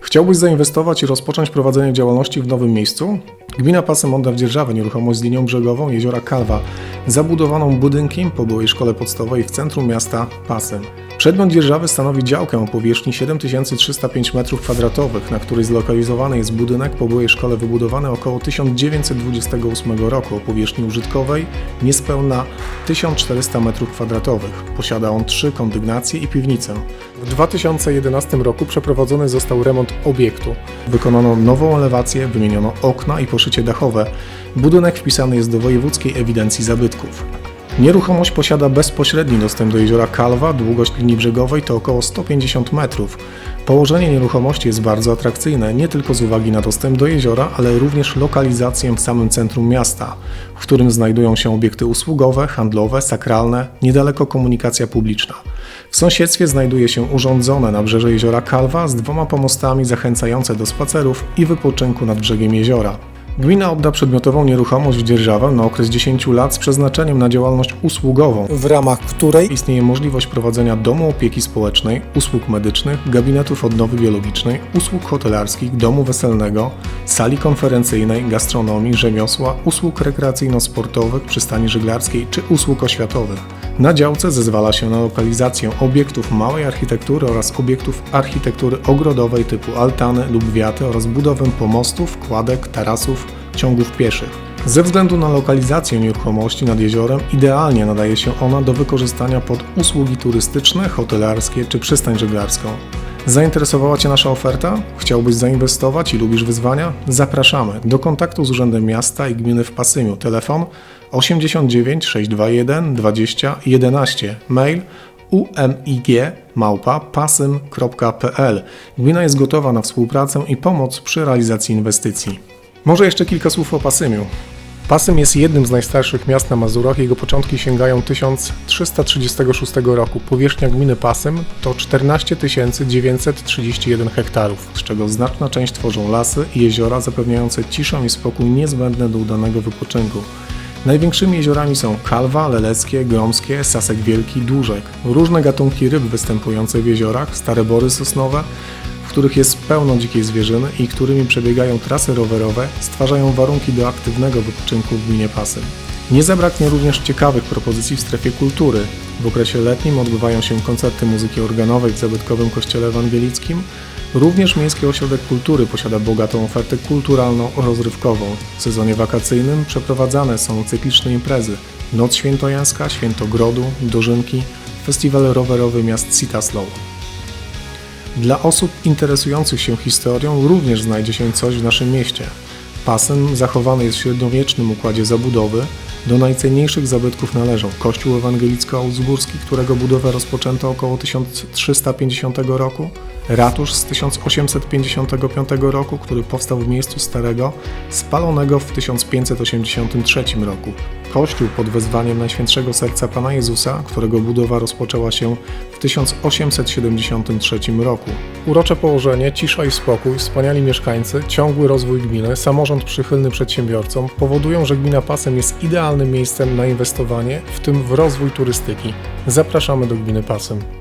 Chciałbyś zainwestować i rozpocząć prowadzenie działalności w nowym miejscu? Gmina Pasem odda w Dzierżawę nieruchomość z linią brzegową jeziora Kalwa, zabudowaną budynkiem po byłej szkole podstawowej w centrum miasta Pasem. Przedmiot dzierżawy stanowi działkę o powierzchni 7305 m2, na której zlokalizowany jest budynek po byłej szkole wybudowany około 1928 roku o powierzchni użytkowej niespełna 1400 m2. Posiada on trzy kondygnacje i piwnicę. W 2011 roku przeprowadzony został remont obiektu. Wykonano nową elewację, wymieniono okna i poszycie dachowe. Budynek wpisany jest do Wojewódzkiej Ewidencji Zabytków. Nieruchomość posiada bezpośredni dostęp do jeziora Kalwa, długość linii brzegowej to około 150 metrów. Położenie nieruchomości jest bardzo atrakcyjne, nie tylko z uwagi na dostęp do jeziora, ale również lokalizację w samym centrum miasta, w którym znajdują się obiekty usługowe, handlowe, sakralne, niedaleko komunikacja publiczna. W sąsiedztwie znajduje się urządzone na brzeże jeziora Kalwa z dwoma pomostami zachęcające do spacerów i wypoczynku nad brzegiem jeziora. Gmina odda przedmiotową nieruchomość w dzierżawę na okres 10 lat z przeznaczeniem na działalność usługową, w ramach której istnieje możliwość prowadzenia domu opieki społecznej, usług medycznych, gabinetów odnowy biologicznej, usług hotelarskich, domu weselnego, sali konferencyjnej, gastronomii, rzemiosła, usług rekreacyjno-sportowych, przystani żeglarskiej czy usług oświatowych. Na działce zezwala się na lokalizację obiektów małej architektury oraz obiektów architektury ogrodowej typu altany lub wiaty oraz budowę pomostów, kładek, tarasów, ciągów pieszych. Ze względu na lokalizację nieruchomości nad jeziorem idealnie nadaje się ona do wykorzystania pod usługi turystyczne, hotelarskie czy przystań żeglarską. Zainteresowała Cię nasza oferta? Chciałbyś zainwestować i lubisz wyzwania? Zapraszamy do kontaktu z Urzędem Miasta i Gminy w Pasymiu. Telefon 89 621 20 11. Mail umig.pasym.pl. Gmina jest gotowa na współpracę i pomoc przy realizacji inwestycji. Może jeszcze kilka słów o Pasymiu. Pasym jest jednym z najstarszych miast na Mazurach. Jego początki sięgają 1336 roku. Powierzchnia gminy Pasym to 14 931 hektarów, z czego znaczna część tworzą lasy i jeziora zapewniające ciszę i spokój niezbędne do udanego wypoczynku. Największymi jeziorami są Kalwa, Leleckie, Gromskie, Sasek Wielki, Dłużek. Różne gatunki ryb występujące w jeziorach, stare bory sosnowe, których jest pełno dzikiej zwierzyny i którymi przebiegają trasy rowerowe, stwarzają warunki do aktywnego wypoczynku w gminie Pasym. Nie zabraknie również ciekawych propozycji w strefie kultury. W okresie letnim odbywają się koncerty muzyki organowej w zabytkowym kościele ewangelickim. Również Miejski Ośrodek Kultury posiada bogatą ofertę kulturalno-rozrywkową. W sezonie wakacyjnym przeprowadzane są cykliczne imprezy Noc Świętojańska, Święto Grodu, Dożynki, Festiwal Rowerowy Miast Citaslow. Dla osób interesujących się historią również znajdzie się coś w naszym mieście. Pasem zachowany jest w średniowiecznym układzie zabudowy. Do najcenniejszych zabytków należą Kościół Ewangelicko-Augsburski, którego budowę rozpoczęto około 1350 roku, ratusz z 1855 roku, który powstał w miejscu starego, spalonego w 1583 roku. Kościół pod wezwaniem Najświętszego Serca Pana Jezusa, którego budowa rozpoczęła się w 1873 roku. Urocze położenie, cisza i spokój, wspaniali mieszkańcy, ciągły rozwój gminy, samorząd przychylny przedsiębiorcom powodują, że gmina Pasem jest idealnym miejscem na inwestowanie, w tym w rozwój turystyki. Zapraszamy do gminy Pasem.